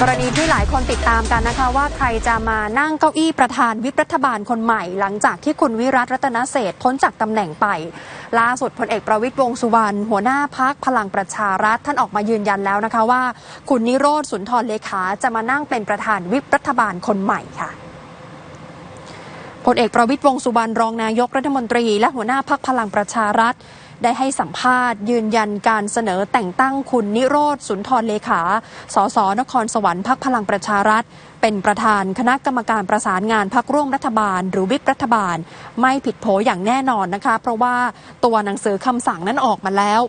กรณีที่หลายคนติดตามกันนะคะว่าใครจะมานั่งเก้าอี้ประธานวิปรัฐบาลคนใหม่ หลังจากที่คุณวิรัตรัตนเศษพ้นจากตำแหน่งไป ล่าสุดพลเอกประวิตยวงสุวรรณหัวหน้าพักพลังประชารัฐท่านออกมายืนยันแล้วนะคะว่า คุณนิโรธสุนทรเลขาจะมานั่งเป็นประธานวิปรัฐบาลคนใหม่ค่ะพลเอกประวิตยวงสุวรรณรองนายกรัฐมนตรี และหัวหน้าพักพลังประชารัฐ ได้ให้สัมภาษณ์ ยืนยันการเสนอแต่งตั้งคุณนิโรธสุนทรเลขา สสนครสวรรค์พักพลังประชารัฐ เป็นประธานคณะกรรมการประสานงานพักร่วมรัฐบาล หรือวิปรัฐบาล ไม่ผิดโผอย่างแน่นอนนะคะ เพราะว่าตัวหนังสือคำสั่งนั้นออกมาแล้ว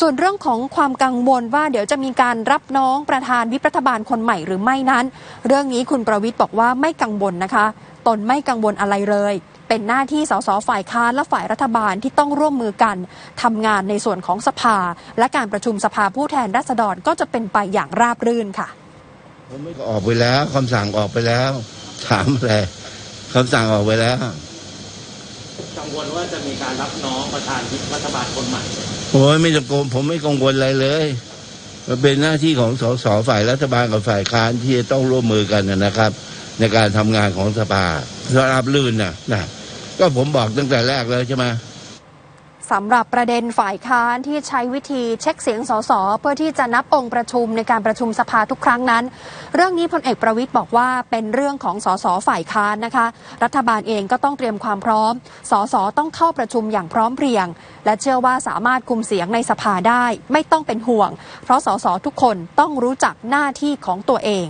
ส่วนเรื่องของความกังวลว่าเดี๋ยวจะมีการรับน้องประธานวิปรัฐบาลคนใหม่หรือไม่นั้น เรื่องนี้คุณประวิทย์บอกว่าไม่กังวลนะคะ ตนไม่กังวลอะไรเลย เป็นหน้าที่สสฝ่ายค้านและฝ่ายรัฐบาลที่ต้องร่วมมือกันทำงานในส่วนของสภา และการประชุมสภาผู้แทนราษฎรก็จะเป็นไปอย่างราบรื่นค่ะผมไม่ออกไปแล้วคำสั่งออกไปแล้วถามอะไรคำสั่งออกไปแล้วกังวลว่าจะมีการรับน้องประธานวิปรัฐบาลคนใหม่โอ้ยไม่ต้องโกงผมไม่กังวลอะไรเลยมันเป็นหน้าที่ของสสฝ่ายรัฐบาลกับฝ่ายค้านที่จะต้องร่วมมือกันนะครับ ในการทำงานของสภาราบลื่นนะนะก็ผมบอกตั้งแต่แรกเลยใช่ไหมสำหรับประเด็นฝ่ายค้านที่ใช้วิธีเช็คเสียงสสเพื่อที่จะนับองค์ประชุมในการประชุมสภาทุกครั้งนั้น เรื่องนี้พลเอกประวิทย์บอกว่าเป็นเรื่องของสสฝ่ายค้านนะคะ รัฐบาลเองก็ต้องเตรียมความพร้อมสสต้องเข้าประชุมอย่างพร้อมเพรียง และเชื่อว่าสามารถคุมเสียงในสภาได้ ไม่ต้องเป็นห่วง เพราะสสทุกคนต้องรู้จักหน้าที่ของตัวเอง